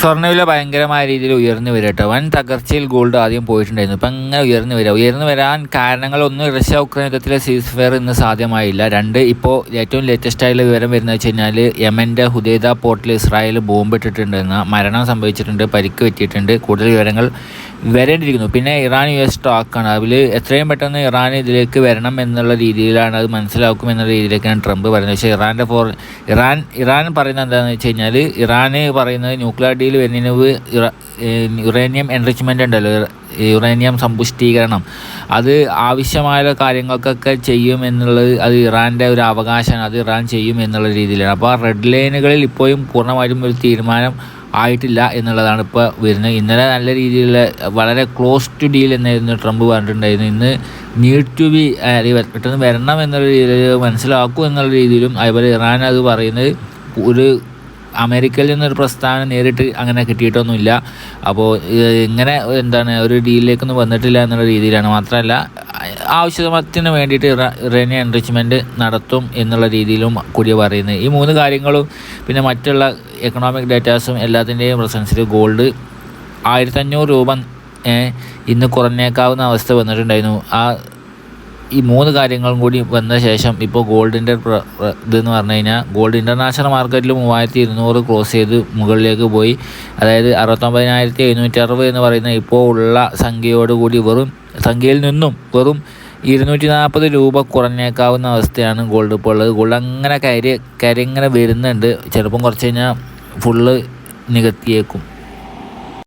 സ്വർണവില ഭയങ്കരമായ രീതിയിൽ ഉയർന്നു വരും കേട്ടോ. വൻ തകർച്ചയിൽ ഗോൾഡ് ആദ്യം പോയിട്ടുണ്ടായിരുന്നു. ഇപ്പം അങ്ങനെ ഉയർന്നു വരിക. ഉയർന്നു വരാൻ കാരണങ്ങളൊന്നും റഷ്യ ഉക്രൈൻ യുദ്ധത്തിലെ സീസ് ഫെയർ ഇന്ന് സാധ്യമായില്ല. രണ്ട് ഇപ്പോൾ ഏറ്റവും ലേറ്റസ്റ്റ് ആയിട്ടുള്ള വിവരം വരുന്നത് വെച്ച് കഴിഞ്ഞാൽ യമന്റെ ഹുദൈദ പോർട്ടിൽ ഇസ്രായേൽ ബോംബ് ഇട്ടിട്ടുണ്ടെന്ന് മരണം സംഭവിച്ചിട്ടുണ്ട് പരിക്ക് പറ്റിയിട്ടുണ്ട്. കൂടുതൽ വിവരങ്ങൾ വരേണ്ടിയിരിക്കുന്നു. പിന്നെ ഇറാൻ യു എസ് ടോക്കാണ് അതിൽ എത്രയും പെട്ടെന്ന് ഇറാൻ ഇതിലേക്ക് വരണം എന്നുള്ള രീതിയിലാണ് അത് മനസ്സിലാക്കും എന്നുള്ള രീതിയിലേക്കാണ് ട്രംപ് പറയുന്നത്. പക്ഷേ ഇറാന്റെ ഫോർ ഇറാൻ ഇറാൻ പറയുന്നത് എന്താണെന്ന് വെച്ച് കഴിഞ്ഞാൽ ഇറാൻ പറയുന്നത് ന്യൂക്ലിയർ ഡീൽ വരുന്നതിന് യുറേനിയം എൻറിച്ച്മെന്റ് ഉണ്ടല്ലോ. യുറേനിയം സമ്പുഷ്ടീകരണം. അത് ആവശ്യമായ കാര്യങ്ങൾക്കൊക്കെ ചെയ്യും എന്നുള്ളത് അത് ഇറാന്റെ ഒരു അവകാശമാണ്. അത് ഇറാൻ ചെയ്യും എന്നുള്ള രീതിയിലാണ്. അപ്പോൾ ആ റെഡ് ലൈനുകളിൽ ഇപ്പോഴും പൂർണമായിട്ടും ഒരു തീരുമാനം ആയിട്ടില്ല എന്നുള്ളതാണ് ഇപ്പോൾ വരുന്നത്. ഇന്നലെ നല്ല രീതിയിലുള്ള വളരെ ക്ലോസ് ടു ഡീൽ എന്നായിരുന്നു ട്രംപ് പറഞ്ഞിട്ടുണ്ടായിരുന്നു ഇന്ന് നീഡ് ടു ബി പെട്ടെന്ന് വരണം എന്നുള്ള രീതിയിൽ മനസ്സിലാക്കും എന്നുള്ള രീതിയിലും അതുപോലെ ഇറാൻ അത് പറയുന്നത് ഒരു അമേരിക്കയിൽ നിന്നൊരു പ്രസ്താവന നേരിട്ട് അങ്ങനെ കിട്ടിയിട്ടൊന്നുമില്ല. അപ്പോൾ ഇങ്ങനെ എന്താണ് ഒരു ഡീലിലേക്കൊന്നും വന്നിട്ടില്ല എന്നുള്ള രീതിയിലാണ്. മാത്രമല്ല ആവശ്യത്തിന് വേണ്ടിയിട്ട് റെനി എൻറിച്ച്മെന്റ് നടത്തും എന്നുള്ള രീതിയിലും കൂടി പറയുന്നത്. ഈ മൂന്ന് കാര്യങ്ങളും പിന്നെ മറ്റുള്ള എക്കണോമിക് ഡേറ്റാസും എല്ലാത്തിന്റെയും പ്രസൻസിൽ ഗോൾഡ് ആയിരത്തഞ്ഞൂറ് രൂപ ഇന്ന് കുറഞ്ഞേക്കാവുന്ന അവസ്ഥ വന്നിട്ടുണ്ടായിരുന്നു. ആ ഈ മൂന്ന് കാര്യങ്ങളും കൂടി വന്ന ശേഷം ഇപ്പോൾ ഗോൾഡിന്റെ ഇതെന്ന് പറഞ്ഞു കഴിഞ്ഞാൽ ഗോൾഡ് ഇന്റർനാഷണൽ മാർക്കറ്റിൽ മൂവായിരത്തി ഇരുന്നൂറ് ക്രോസ് ചെയ്ത് മുകളിലേക്ക് പോയി. അതായത് അറുപത്തൊമ്പതിനായിരത്തി എഴുന്നൂറ്റി അറുപത് എന്ന് പറയുന്ന ഇപ്പോൾ ഉള്ള സംഖ്യയോടുകൂടി വെറും സംഖ്യയിൽ നിന്നും വെറും ഇരുന്നൂറ്റി നാൽപ്പത് രൂപ കുറഞ്ഞേക്കാവുന്ന അവസ്ഥയാണ് ഗോൾഡ് ഇപ്പോൾ ഉള്ളത്. ഗോൾഡ് അങ്ങനെ കരി കരിങ്ങനെ വരുന്നുണ്ട്. ചിലപ്പം കുറച്ച് കഴിഞ്ഞാൽ ഫുള്ള് നികത്തിയേക്കും.